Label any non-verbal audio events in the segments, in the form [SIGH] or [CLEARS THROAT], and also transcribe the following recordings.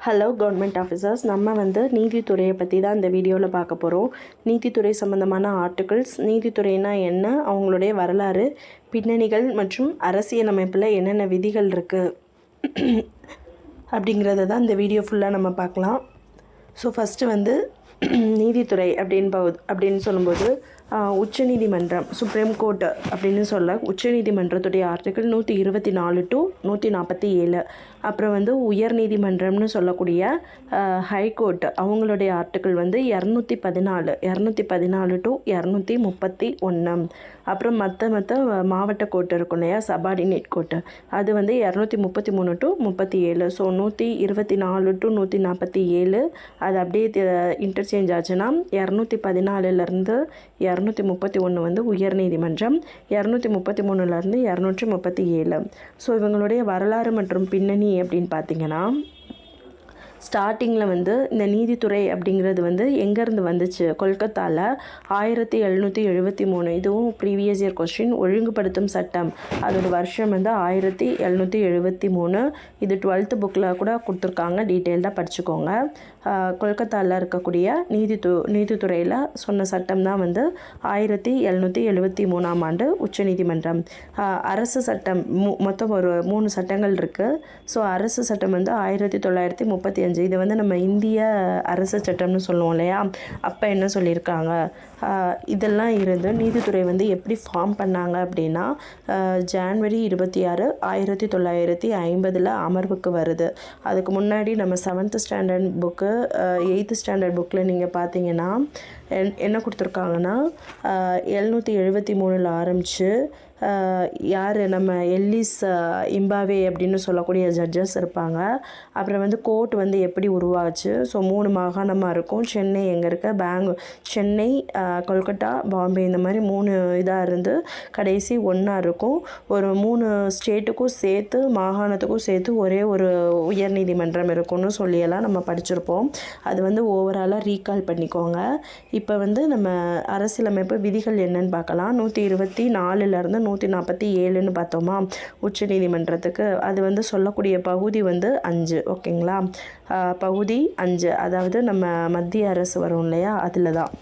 Hello government officers நம்ம வந்து நீதித்துறையை பற்றி தான் இந்த வீடியோவில் பார்க்க போகிறோம் நீதித்துறை சம்மந்தமான ஆர்டிகிள்ஸ் நீதித்துறைனா என்ன அவங்களுடைய வரலாறு பின்னணிகள் மற்றும் அரசியலமைப்பில் என்னென்ன விதிகள் இருக்குது [CLEARS THROAT] அப்படிங்கிறத தான் இந்த வீடியோ ஃபுல்லாக நம்ம பார்க்கலாம். ஸோ ஃபஸ்ட்டு வந்து [CLEARS THROAT] நீதித்துறை அப்படின்னு போ அப்படின்னு சொல்லும்போது உச்ச உச்சநீதிமன்றம் சுப்ரீம் கோர்ட் அப்படின்னு சொல்ல உச்சநீதிமன்றத்துடைய ஆர்டிக்கிள் நூற்றி இருபத்தி நாலு டு நூற்றி நாற்பத்தி ஏழு. அப்புறம் வந்து உயர்நீதிமன்றம்னு சொல்லக்கூடிய ஹைகோர்ட் அவங்களுடைய ஆர்டிக்கிள் வந்து இரநூத்தி பதினாலு இரநூத்தி பதினாலு டு இரநூத்தி முப்பத்தி ஒன்று அப்புறம் மற்ற மற்ற மாவட்ட கோர்ட் இருக்கும் இல்லையா? சபார்டினேட் கோர்ட்டு அது வந்து இரநூத்தி முப்பத்தி மூணு டு முப்பத்தி ஏழு. ஸோ நூற்றி இருபத்தி நாலு டு நூற்றி நாற்பத்தி ஏழு. அது அப்படியே இன்டர்சேஞ்ச் ஆச்சுன்னா இரநூத்தி பதினாலுலேருந்து இரநூத்தி முப்பத்தி ஒன்று வந்து உயர்நீதிமன்றம் இரநூத்தி முப்பத்தி மூணுலேருந்து இரநூற்றி முப்பத்தி ஏழு. ஸோ இவங்களுடைய வரலாறு மற்றும் பின்னணி அப்படின்னு பார்த்தீங்கன்னா ஸ்டார்டிங்கில் வந்து இந்த நீதித்துறை அப்படிங்கிறது வந்து எங்கேருந்து வந்துச்சு? கொல்கத்தாவில் ஆயிரத்தி எழுநூற்றி எழுபத்தி மூணு. இதுவும் ப்ரீவியஸ் இயர் கொஸ்டின் ஒழுங்குபடுத்தும் சட்டம். அதோட வருஷம் வந்து ஆயிரத்தி எழுநூற்றி எழுபத்தி மூணு. இது டுவெல்த்து புக்கில் கூட கொடுத்துருக்காங்க. டீட்டெயில்டாக படிச்சுக்கோங்க. கொல்கத்தாவில் இருக்கக்கூடிய நீதித்து நீதித்துறையில் சொன்ன சட்டம் தான் வந்து ஆயிரத்தி எழுநூற்றி எழுபத்தி மூணாம் ஆண்டு உச்சநீதிமன்றம். அரசு சட்டம் மு மொத்தம் ஒரு மூணு சட்டங்கள் இருக்குது ஸோ அரசு சட்டம் வந்து ஆயிரத்தி தொள்ளாயிரத்தி முப்பத்தி அஞ்சு. இது வந்து நம்ம இந்திய அரசு சட்டம்னு சொல்லுவோம் இல்லையா? அப்போ என்ன சொல்லியிருக்காங்க? இதெல்லாம் இருந்து நீதித்துறை வந்து எப்படி ஃபார்ம் பண்ணாங்க அப்படின்னா ஜான்வரி இருபத்தி ஆறு ஆயிரத்தி தொள்ளாயிரத்தி ஐம்பதில் அமர்வுக்கு வருது. அதுக்கு முன்னாடி நம்ம seventh standard book eighth standard புக்கில் நீங்கள் பார்த்தீங்கன்னா என்ன கொடுத்துருக்காங்கன்னா எழுநூற்றி எழுபத்தி மூணில் ஆரம்பித்து யார் நம்ம எல்லிஸ் இம்பாவே அப்படின்னு சொல்லக்கூடிய ஜட்ஜஸ் இருப்பாங்க. அப்புறம் வந்து கோர்ட் வந்து எப்படி உருவாச்சு? ஸோ மூணு மாகாணமாக இருக்கும். சென்னை எங்கே இருக்க? பேங்க் சென்னை கொல்கட்டா பாம்பே இந்த மாதிரி மூணு இதாக இருந்து கடைசி ஒன்றா இருக்கும். ஒரு மூணு ஸ்டேட்டுக்கும் சேர்த்து மாகாணத்துக்கும் சேர்த்து ஒரே ஒரு உயர்நீதிமன்றம் இருக்கும்னு சொல்லியெல்லாம் நம்ம படிச்சிருப்போம். அது வந்து ஓவராலாக ரீகால் பண்ணிக்கோங்க. இப்போ வந்து நம்ம அரசியலமைப்பு விதிகள் என்னன்னு பார்க்கலாம். நூற்றி இருபத்தி நாலுலேருந்து நூற்றி நாற்பத்தி ஏழுன்னு பார்த்தோமா? உச்ச நீதிமன்றத்துக்கு. அது வந்து சொல்லக்கூடிய பகுதி வந்து அஞ்சு. ஓகேங்களா? பகுதி அஞ்சு. அதாவது நம்ம மத்திய அரசு வரும் இல்லையா? அதில் தான்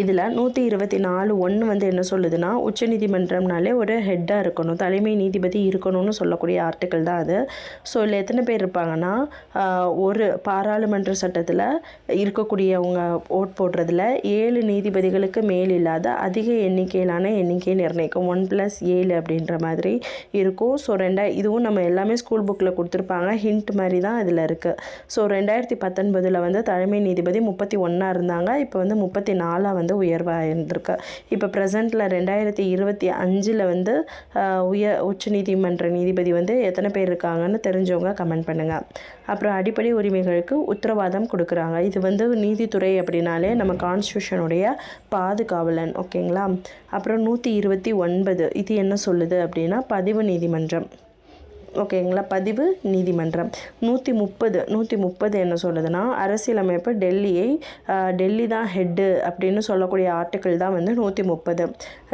இதில் நூற்றி இருபத்தி நாலு ஒன்று வந்து என்ன சொல்லுதுன்னா உச்சநீதிமன்றம்னாலே ஒரு ஹெட்டாக இருக்கணும் தலைமை நீதிபதி இருக்கணும்னு சொல்லக்கூடிய ஆர்டிக்கல் தான் அது. ஸோ இதில் எத்தனை பேர் இருப்பாங்கன்னா ஒரு பாராளுமன்ற சட்டத்தில் இருக்கக்கூடியவங்க ஓட் போடுறதுல ஏழு நீதிபதிகளுக்கு மேல் இல்லாத அதிக எண்ணிக்கையிலான எண்ணிக்கையை நிர்ணயிக்கும். ஒன் ப்ளஸ் ஏழு அப்படின்ற மாதிரி இருக்கும். ஸோ ரெண்டா இதுவும் நம்ம எல்லாமே ஸ்கூல் புக்கில் கொடுத்துருப்பாங்க. ஹிண்ட் மாதிரி தான் இதில் இருக்குது ஸோ ரெண்டாயிரத்தி பத்தொன்பதில் வந்து தலைமை நீதிபதி முப்பத்தி ஒன்றா இருந்தாங்க. இப்போ வந்து முப்பத்தி நாலாக வந்து உயர்வாக இருந்திருக்கு. இப்போ ப்ரெசண்ட்டில் ரெண்டாயிரத்தி இருபத்தி அஞ்சில் வந்து ஆஹ், உயர் உச்சநீதிமன்ற நீதிபதி வந்து எத்தனை பேர் இருக்காங்கன்னு தெரிஞ்சவங்க கமெண்ட் பண்ணுங்கள் அப்புறம் அடிப்படை உரிமைகளுக்கு உத்தரவாதம் கொடுக்குறாங்க. இது வந்து நீதித்துறை அப்படின்னாலே நம்ம கான்ஸ்டியூஷனுடைய பாதுகாவலன் ஓகேங்களா அப்புறம் நூற்றி இருபத்தி ஒன்பது இது என்ன சொல்லுது அப்படின்னா பதிவு நீதிமன்றம். ஓகேங்களா? பதிவு நீதிமன்றம். நூற்றி முப்பது நூற்றி முப்பது என்ன சொல்லுதுன்னா அரசியலமைப்பு டெல்லியை டெல்லி தான் ஹெட்டு அப்படின்னு சொல்லக்கூடிய ஆர்டிக்கிள் தான் வந்து நூற்றி முப்பது.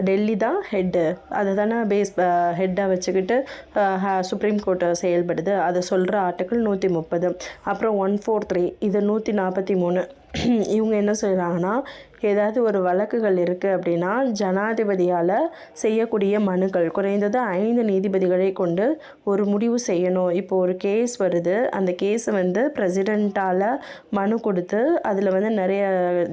டெல்லி தான் ஹெட்டு அதை தானே பேஸ் ஹெட்டாக வச்சுக்கிட்டு சுப்ரீம் கோர்ட்டு செயல்படுது. அதை சொல்கிற ஆர்டிக்கிள் நூற்றி முப்பது. அப்புறம் ஒன் ஃபோர் த்ரீ இது நூற்றி நாற்பத்தி மூணு. இவங்க என்ன சொல்கிறாங்கன்னா ஏதாவது ஒரு வழக்குகள் இருக்குது அப்படின்னா ஜனாதிபதியால் செய்யக்கூடிய மனுக்கள் குறைந்தது ஐந்து நீதிபதிகளை கொண்டு ஒரு முடிவு செய்யணும். இப்போ ஒரு கேஸ் வருது. அந்த கேஸை வந்து பிரசிடெண்ட்டால் மனு கொடுத்து அதில் வந்து நிறைய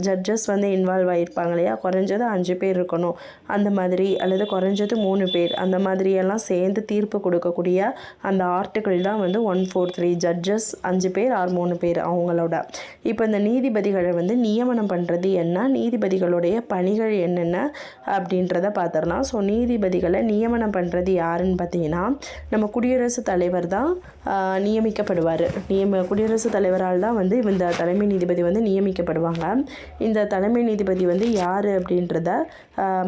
ஜட்ஜஸ் வந்து இன்வால்வ் ஆகியிருப்பாங்க இல்லையா? குறைஞ்சது அஞ்சு பேர் இருக்கணும். அந்த மாதிரி அல்லது குறைஞ்சது மூணு பேர். அந்த மாதிரியெல்லாம் சேர்ந்து தீர்ப்பு கொடுக்கக்கூடிய அந்த ஆர்டிக்கிள் தான் வந்து ஒன் ஃபோர் த்ரீ ஜட்ஜஸ் அஞ்சு பேர் ஆறு மூணு பேர் அவங்களோட. இப்போ இந்த நீதிபதிகளை வந்து நியமனம் பண்ணுறது என்ன? நீதிபதிகளுடைய பணிகள் என்னென்ன அப்படின்றத பார்த்துடலாம். ஸோ நீதிபதிகளை நியமனம் பண்ணுறது யாருன்னு பார்த்தீங்கன்னா நம்ம குடியரசுத் தலைவர் தான் நியமிக்கப்படுவார். நியம குடியரசுத் தலைவரால் தான் வந்து இந்த தலைமை நீதிபதி வந்து நியமிக்கப்படுவாங்க. இந்த தலைமை நீதிபதி வந்து யார் அப்படின்றத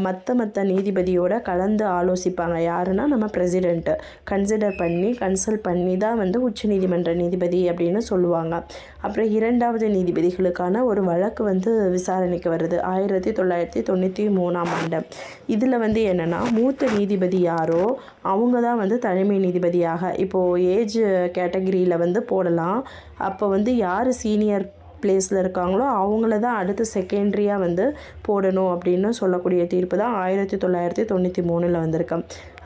மற்ற மற்ற நீதிபதியோட கலந்து ஆலோசிப்பாங்க. யாருன்னா நம்ம பிரசிடெண்ட்டு கன்சிடர் பண்ணி கன்சல்ட் பண்ணி தான் வந்து உச்சநீதிமன்ற நீதிபதி அப்படின்னு சொல்லுவாங்க. அப்புறம் இரண்டாவது நீதிபதிகளுக்கான ஒரு வழக்கு வந்து விசாரணைக்கு வருது. ஆயிரத்தி தொள்ளாயிரத்தி தொண்ணூற்றி மூணாம் ஆண்டு. இதில் வந்து என்னென்னா மூத்த நீதிபதி யாரோ அவங்க தான் வந்து தலைமை நீதிபதியாக. இப்போது ஏஜ் கேட்டகரியில் வந்து போடலாம். அப்போ வந்து யார் சீனியர் பிளேஸில் இருக்காங்களோ அவங்கள தான் அடுத்து செகண்ட்ரியாக வந்து போடணும் அப்படின்னு சொல்லக்கூடிய தீர்ப்பு தான் ஆயிரத்தி தொள்ளாயிரத்தி தொண்ணூற்றி மூணில் வந்திருக்கு.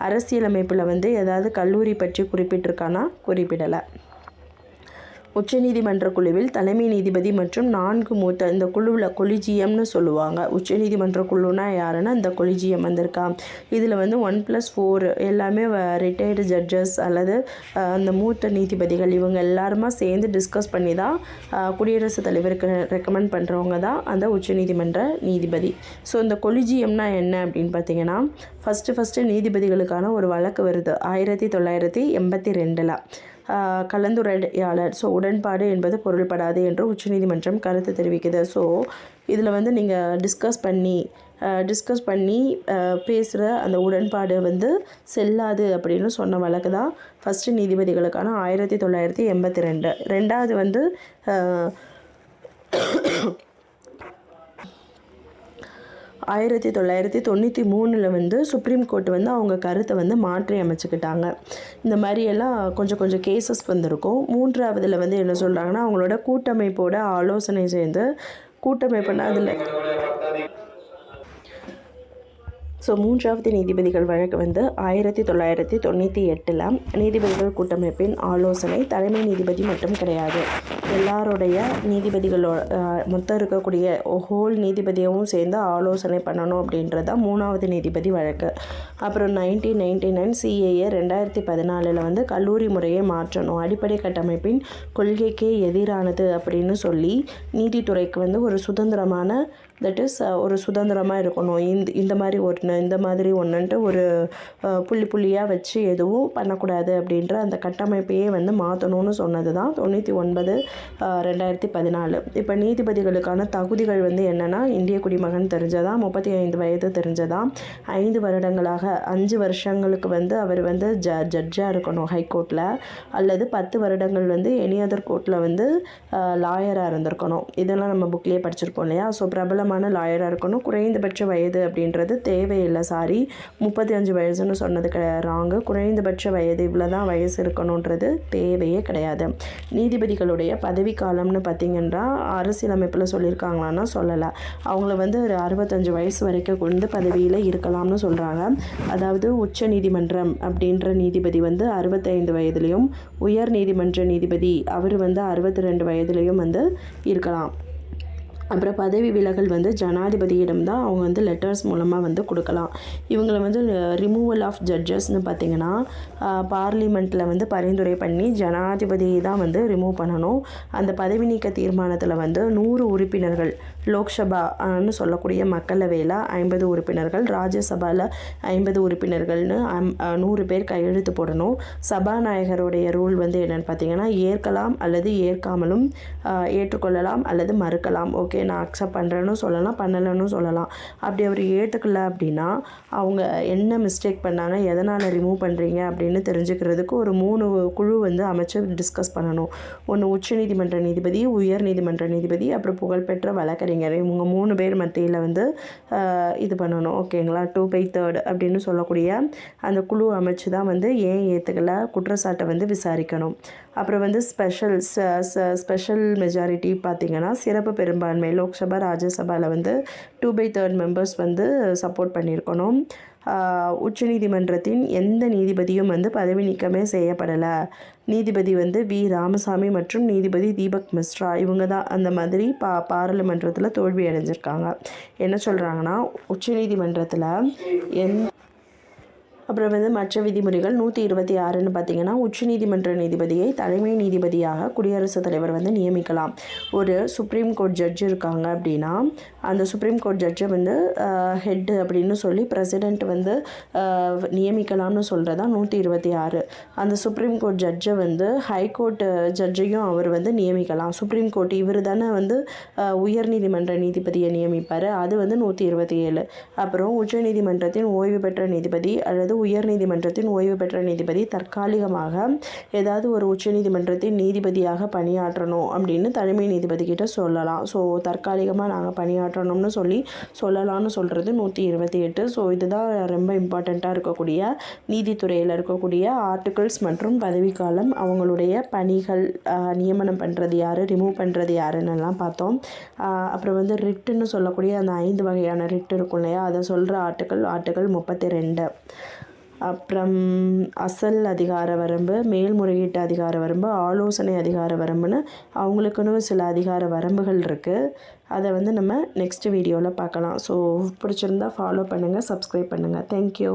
அரசியலமைப்பில் வந்து ஏதாவது கல்லூரி பற்றி குறிப்பிட்டிருக்கானா? குறிப்பிடலை. உச்சநீதிமன்ற குழுவில் தலைமை நீதிபதி மற்றும் நான்கு மூத்த இந்த குழுவில் கொலிஜியம்னு சொல்லுவாங்க. உச்சநீதிமன்ற குழுனா யாருன்னா இந்த கொலிஜியம் வந்திருக்கா. இதில் வந்து ஒன் ப்ளஸ் ஃபோர் எல்லாமே ரிட்டையர்டு ஜட்ஜஸ் அல்லது அந்த மூத்த நீதிபதிகள் இவங்க எல்லாருமா சேர்ந்து டிஸ்கஸ் பண்ணி தான் குடியரசுத் தலைவருக்கு ரெக்கமெண்ட் பண்ணுறவங்க தான் அந்த உச்சநீதிமன்ற நீதிபதி. ஸோ இந்த கொலிஜியம்னா என்ன அப்படின்னு பார்த்தீங்கன்னா ஃபஸ்ட்டு ஃபஸ்ட்டு நீதிபதிகளுக்கான ஒரு வழக்கு வருது. ஆயிரத்தி தொள்ளாயிரத்தி எண்பத்தி ரெண்டில். கலந்துரையாளர் ஸோ உடன்பாடு என்பது பொருள்படாது என்று உச்சநீதிமன்றம் கருத்து தெரிவிக்குது. ஸோ இதில் வந்து நீங்கள் டிஸ்கஸ் பண்ணி டிஸ்கஸ் பண்ணி பேசுகிற அந்த உடன்பாடு வந்து செல்லாது அப்படின்னு சொன்ன வழக்கு தான் ஃபஸ்ட்டு நீதிபதிகளுக்கான ஆயிரத்தி தொள்ளாயிரத்தி எண்பத்தி ரெண்டு. ரெண்டாவது வந்து ஆயிரத்தி தொள்ளாயிரத்தி தொண்ணூற்றி மூணில் வந்து சுப்ரீம் கோர்ட் வந்து அவங்க கருத்தை வந்து மாற்றி அமைச்சுக்கிட்டாங்க. இந்த மாதிரியெல்லாம் கொஞ்சம் கொஞ்சம் கேசஸ் வந்திருக்கும். மூன்றாவதில் வந்து என்ன சொல்கிறாங்கன்னா அவங்களோட கூட்டமைப்போட ஆலோசனை சேர்ந்து கூட்டமைப்புனா அதில் ஸோ மூன்றாவது நீதிபதிகள் வழக்கு வந்து ஆயிரத்தி தொள்ளாயிரத்தி தொண்ணூற்றி எட்டில் நீதிபதிகள் கூட்டமைப்பின் ஆலோசனை தலைமை நீதிபதி மட்டும் கிடையாது. எல்லாருடைய நீதிபதிகளோட மொத்தம் இருக்கக்கூடிய ஹோல் நீதிபதியவும் சேர்ந்து ஆலோசனை பண்ணணும் அப்படின்றது தான் மூணாவது நீதிபதி வழக்கு. அப்புறம் நைன்டீன் நைன்டி நைன் சிஏஏ ரெண்டாயிரத்தி பதினாலில் வந்து கல்லூரி முறையை மாற்றணும். அடிப்படை கட்டமைப்பின் கொள்கைக்கே எதிரானது அப்படின்னு சொல்லி நீதித்துறைக்கு வந்து ஒரு சுதந்திரமான தட் இஸ் ஒரு சுதந்திரமாக இருக்கணும். இந்த இந்த மாதிரி ஒன்று இந்த மாதிரி ஒன்றுன்ட்டு ஒரு புள்ளி புள்ளியாக வச்சு எதுவும் பண்ணக்கூடாது அப்படின்ற அந்த கட்டமைப்பையே வந்து மாற்றணும்னு சொன்னது தான் தொண்ணூற்றி ஒன்பது ரெண்டாயிரத்தி பதினாலு. இப்போ நீதிபதிகளுக்கான தகுதிகள் வந்து என்னென்னா இந்திய குடிமகன் தெரிஞ்சதா முப்பத்தி ஐந்து வயது தெரிஞ்சதா ஐந்து வருடங்களாக அஞ்சு வருஷங்களுக்கு வந்து அவர் வந்து ஜ ஜட்ஜாக இருக்கணும் ஹைகோர்ட்டில் அல்லது பத்து வருடங்கள் வந்து எனி அதர் கோர்ட்டில் வந்து லாயராக இருந்திருக்கணும். இதெல்லாம் நம்ம புக்லேயே படிச்சிருப்போம் இல்லையா? ஸோ பிரபலமான லாயராக இருக்கணும். குறைந்தபட்ச வயது அப்படின்றது தேவையில்லை சாரி. முப்பத்தி அஞ்சு வயசுன்னு சொன்னது கிடையாது ராங்கு குறைந்தபட்ச வயது இவ்வளோ தான் வயசு இருக்கணுன்றது தேவையே கிடையாது. நீதிபதிகளுடைய பதவி காலம்னு பார்த்தீங்கன்னா அரசியலமைப்பில் சொல்லியிருக்காங்களான்னா சொல்லலை. அவங்கள வந்து ஒரு அறுபத்தஞ்சு வயசு வரைக்கும் கொண்டு பதவியில் இருக்கலாம்னு சொல்கிறாங்க அதாவது உச்ச நீதிமன்றம் அப்படின்ற நீதிபதி வந்து அறுபத்தைந்து வயதுலேயும் உயர் நீதிமன்ற நீதிபதி அவர் வந்து அறுபத்தி ரெண்டு வயதுலேயும் வந்து இருக்கலாம். அப்புறம் பதவி விலகல் வந்து ஜனாதிபதியிடம் தான் அவங்க வந்து லெட்டர்ஸ் மூலமாக வந்து கொடுக்கலாம். இவங்களை வந்து ரிமூவல் ஆஃப் ஜட்ஜஸ்னு பார்த்தீங்கன்னா பார்லிமெண்ட்டில் வந்து பரிந்துரை பண்ணி ஜனாதிபதி தான் வந்து ரிமூவ் பண்ணணும். அந்த பதவி நீக்க தீர்மானத்தில் வந்து நூறு உறுப்பினர்கள் லோக்சபான்னு சொல்லக்கூடிய மக்களவையில் ஐம்பது உறுப்பினர்கள் ராஜ்யசபாவில் ஐம்பது உறுப்பினர்கள்னு அம்- நூறு பேர் கையெழுத்து போடணும். சபாநாயகருடைய ரூல் வந்து என்னென்னு பார்த்தீங்கன்னா ஏற்கலாம் அல்லது ஏற்காமலும் ஏற்றுக்கொள்ளலாம் அல்லது மறுக்கலாம். ஓகே நான் அக்செப்ட் பண்ணுறேன்னு சொல்லலாம் பண்ணலைன்னு சொல்லலாம். அப்படி அவர் ஏற்றுக்கல அப்படின்னா அவங்க என்ன மிஸ்டேக் பண்ணாங்க எதனால் ரிமூவ் பண்ணுறீங்க அப்படின்னு தெரிஞ்சுக்கிறதுக்கு ஒரு மூணு குழு வந்து அமைச்சு டிஸ்கஸ் பண்ணணும். ஒன்று உச்ச நீதிமன்ற நீதிபதி உயர் நீதிமன்ற நீதிபதி அப்புறம் புகழ்பெற்ற வழக்கறிஞர் இவங்க மூணு பேர் மத்தியில் வந்து ஆஹ், இது பண்ணணும். ஓகேங்களா டூ பை தேர்ட் அப்படின்னு சொல்லக்கூடிய அந்த குழு அமைச்சு தான் வந்து ஏன் ஏற்றுக்கல குற்றச்சாட்டை வந்து விசாரிக்கணும். அப்புறம் வந்து ஸ்பெஷல் ஸ்பெஷல் மெஜாரிட்டி பார்த்திங்கன்னா சிறப்பு பெரும்பான்மை லோக்சபா ராஜ்யசபாவில் வந்து டூ பை தேர்ட் மெம்பர்ஸ் வந்து சப்போர்ட் பண்ணியிருக்கணும். உச்ச உச்சநீதிமன்றத்தின் எந்த நீதிபதியும் வந்து பதவி நீக்கமே செய்யப்படலை. நீதிபதி வந்து வி. ராமசாமி மற்றும் நீதிபதி தீபக் மிஸ்ரா. இவங்க தான் அந்த மாதிரி பா பாராளுமன்றத்தில் தோல்வி அடைஞ்சிருக்காங்க. என்ன சொல்கிறாங்கன்னா உச்சநீதிமன்றத்தில் எந் அப்புறம் வந்து மற்ற விதிமுறைகள் நூற்றி இருபத்தி ஆறுன்னு பார்த்தீங்கன்னா உச்சநீதிமன்ற நீதிபதியை தலைமை நீதிபதியாக குடியரசுத் தலைவர் வந்து நியமிக்கலாம். ஒரு சுப்ரீம் கோர்ட் ஜட்ஜ் இருக்காங்க அப்படின்னா அந்த சுப்ரீம் கோர்ட் ஜட்ஜை வந்து ஹெட்டு அப்படின்னு சொல்லி பிரசிடெண்ட் வந்து நியமிக்கலாம்னு சொல்கிறதா நூற்றி இருபத்தி ஆறு. அந்த சுப்ரீம் கோர்ட் ஜட்ஜை வந்து ஹைகோர்ட் ஜட்ஜையும் அவர் வந்து நியமிக்கலாம். சுப்ரீம் கோர்ட் இவர் தானே வந்து உயர்நீதிமன்ற நீதிபதியை நியமிப்பார். அது வந்து நூற்றி இருபத்தி ஏழு. அப்புறம் உச்சநீதிமன்றத்தின் ஓய்வு பெற்ற நீதிபதி அல்லது உயர்நீதிமன்றத்தின் ஓய்வு பெற்ற நீதிபதி தற்காலிகமாக ஏதாவது ஒரு உச்சநீதிமன்றத்தின் நீதிபதியாக பணியாற்றணும் அப்படின்னு தலைமை நீதிபதி கிட்ட சொல்லலாம். ஸோ தற்காலிகமாக நாங்கள் பணியாற்றணும்னு சொல்லி சொல்லலாம்னு சொல்கிறது நூற்றி இருபத்தி எட்டு. ஸோ இதுதான் ரொம்ப இம்பார்ட்டண்ட்டாக இருக்கக்கூடிய நீதித்துறையில் இருக்கக்கூடிய ஆர்டிகிள்ஸ் மற்றும் பதவிக்காலம் அவங்களுடைய பணிகள் நியமனம் பண்ணுறது யார் ரிமூவ் பண்ணுறது யாருன்னெல்லாம் பார்த்தோம். அப்புறம் வந்து ரிட்டுன்னு சொல்லக்கூடிய அந்த ஐந்து வகையான ரிட் இருக்கும் இல்லையா? அதை சொல்கிற ஆர்டிக்கல் ஆர்டிக்கல் முப்பத்தி ரெண்டு. அப்புறம் அசல் அதிகார வரம்பு மேல்முறையீட்டு அதிகார வரம்பு ஆலோசனை அதிகார வரம்புன்னு அவங்களுக்குன்னு சில அதிகார வரம்புகள் இருக்குது அதை வந்து நம்ம நெக்ஸ்ட் வீடியோவில் பார்க்கலாம். ஸோ பிடிச்சிருந்தா ஃபாலோ பண்ணுங்கள் சப்ஸ்கிரைப் பண்ணுங்கள் தேங்க்யூ